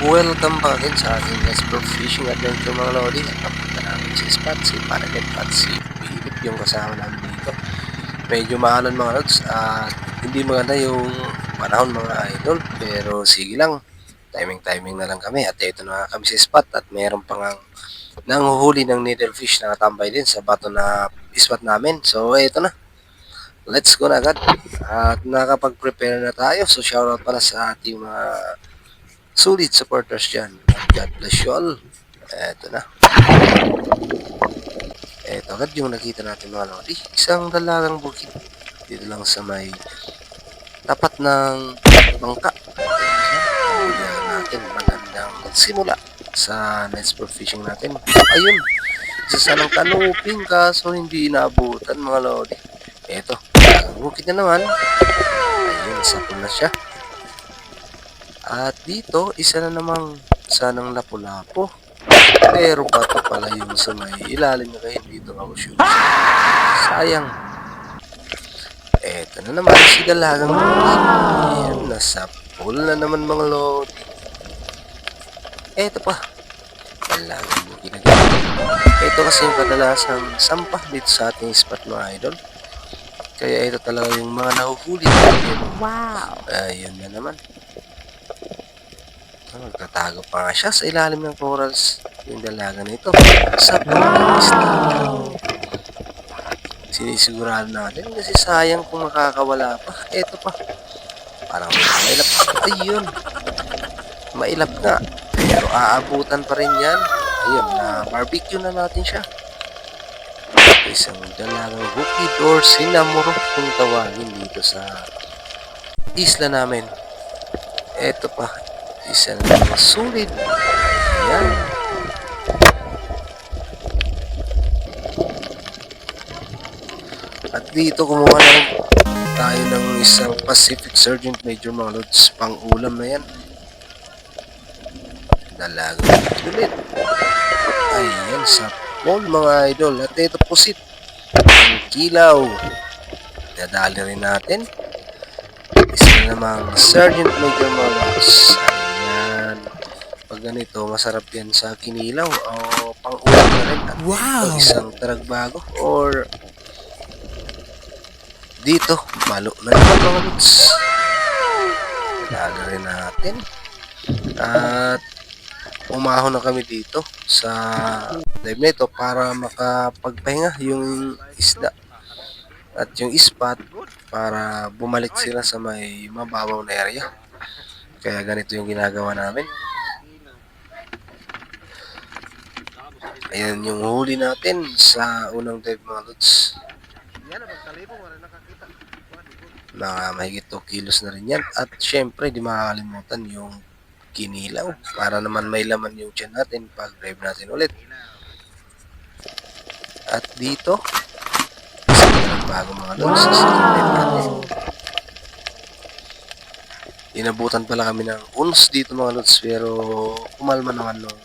Welcome back again sa ating Explore Fishing Adventure mga Lodi. At napunta namin si Spot, si Paranet at si Philip yung kasama namin dito. Medyo mahalan mga Lods at hindi maganda yung panahon mga idol. Pero sige lang, timing-timing na lang kami. At ito na kami si Spot at meron pang ang nanguhuli ng needlefish na natambay din sa bato na spot namin. So ito na. Let's go na agad. At nakapag-prepare na tayo. So shoutout pala sa ating mga sulit supporters dyan. God bless you all. Eto na. Eto agad yung nakita natin mga lodi. Isang dalagang bukid. Dito lang sa may tapat ng bangka. Ayan natin. Magandang simula sa next for fishing natin. Ayun. Isa sanang kanuping kaso hindi inaabutan mga lodi. Eto. Bukid na naman. Ayun. Isa po na siya. At dito, isa na namang sanang lapu-lapo. Pero bato pala yung sa may ilalim na kayo dito ako shoot. Sayang. Eto na naman si Dalagang. Ayan, nasa pool na naman mga lodi. Eto pa. Dalagang na ganyan. Ito kasi yung kadalasang sampah dito sa ating spot mga idol. Kaya ito talaga yung mga nahuhuli natin. Wow. Ayun na naman. Magtatago pa nga siya sa ilalim ng corals yung dalaga na ito sa pagkakista. Sinisigurado natin kasi sayang kung makakawala pa. Eto pa. Parang mailap. Ayun. Mailap nga. Pero aabutan pa rin yan. Ayun, na barbecue na natin siya. Isang dalagang bukid or sinamurok kung tawagin dito sa isla namin. Eto pa, isa mga sulit. Ayan. At dito kumuha na tayo ng isang Pacific Sergeant Major mga lods. Pang ulam na yan. Dalagang ulit. Ayan sa pool mga idol. At ito pusit. Ang kilaw. Dadali rin natin. Isa na namang Sergeant Major mga lods. Ayan. Pag ganito, masarap yan sa kinilaw o pang-ulam na rin. At Wow! isang taragbago or dito, malo na naman mga lods. Lalo rin natin. At umahon na kami dito sa dive na ito para makapagpahinga yung isda at yung spot para bumalik sila sa may mababaw na area. Kaya ganito yung ginagawa namin. Ayan yung huli natin sa unang dive mga lods. Mga mahigit 2 kilos na rin yan. At syempre, di makakalimutan yung kinilaw para naman may laman yung tiyan natin pag drive natin ulit. At dito, ng bago mga lods sa natin. Inabutan pala kami ng uns dito mga lods pero kumalma naman nung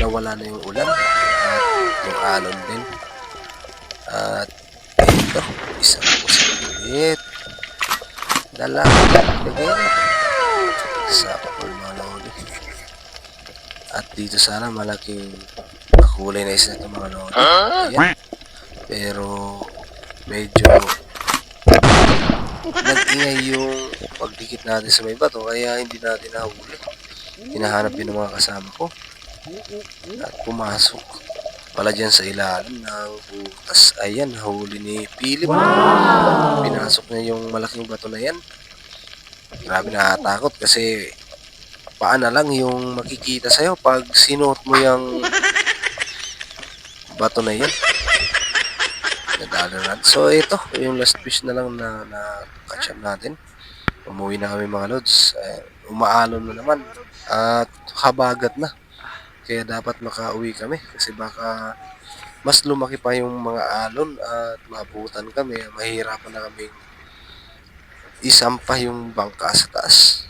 nawala na yung ulan at yung alon din. At ito, isang pusit. Dala, again. Sa mga lodi. At dito sana malaking kulay na isa ito mga lodi. Pero medyo nag-ingay yung pagdikit natin sa may bato kaya hindi natin nahuli. Hinahanap yun ng mga kasama ko at pumasok pala dyan sa ilalim ng butas. Ayan, huli ni Philip. Pinasok niya yung malaking bato na yan. Grabe nakakatakot kasi paan na lang yung makikita sa'yo pag sinuot mo yung bato na yan. Nadalo natin. So ito, yung last fish na lang na, na catch up natin. Umuwi na kami mga lods. Eh, umaalon na naman. At habagat na. Kaya dapat makauwi kami kasi baka mas lumaki pa yung mga alon at mabutan kami. Mahirapan na kami isampah yung bangka sa taas.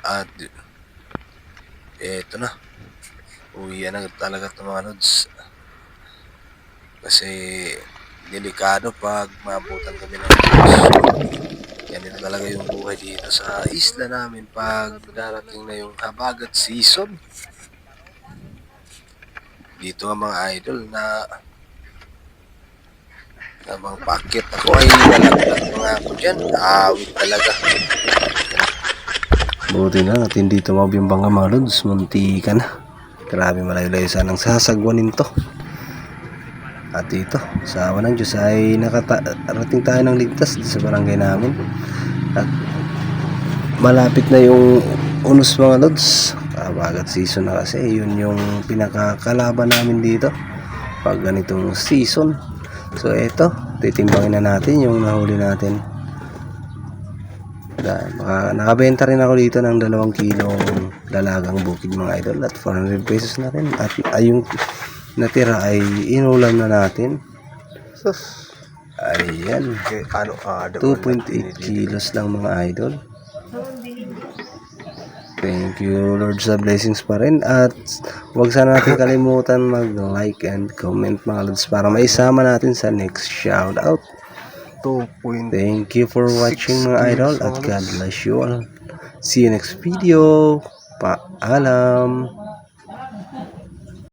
At eto na. Uwi na talaga ito mga lods. Kasi delikado pag mabutan kami ng bus. Ganito talaga yung buhay dito sa isla namin pag darating na yung habagat season. Dito ang mga idol na habang paakit ako ay nalaglag mga ako dyan. Awit talaga. Buti na at hindi tumawag yung bangka mga lods. Munti ka na. Grabe malayo-layo sanang sasagwanin to. At dito, sa awa ng Diyos ay nakarating tayo ng ligtas sa barangay namin. At malapit na yung unos mga lods. Kabagat season na kasi. Yun yung pinakakalaban namin dito. Pag ganitong season. So eto, titimbangin na natin yung nahuli natin. Dahil maka, nakabenta rin ako dito ng dalawang kilong dalagang bukid mga idol at 400 pesos na rin. At ay, yung natira ay inulam na natin. Sus. Ayan. Okay, ano, ah, 2.8 kilos lang mga idol. Thank you Lord sa blessings pa rin at huwag sana natin kalimutan mag-like and comment mga Lods para maisama natin sa next shoutout. 2.8 Thank you for watching mga idol at God bless you all. See you next video. Paalam.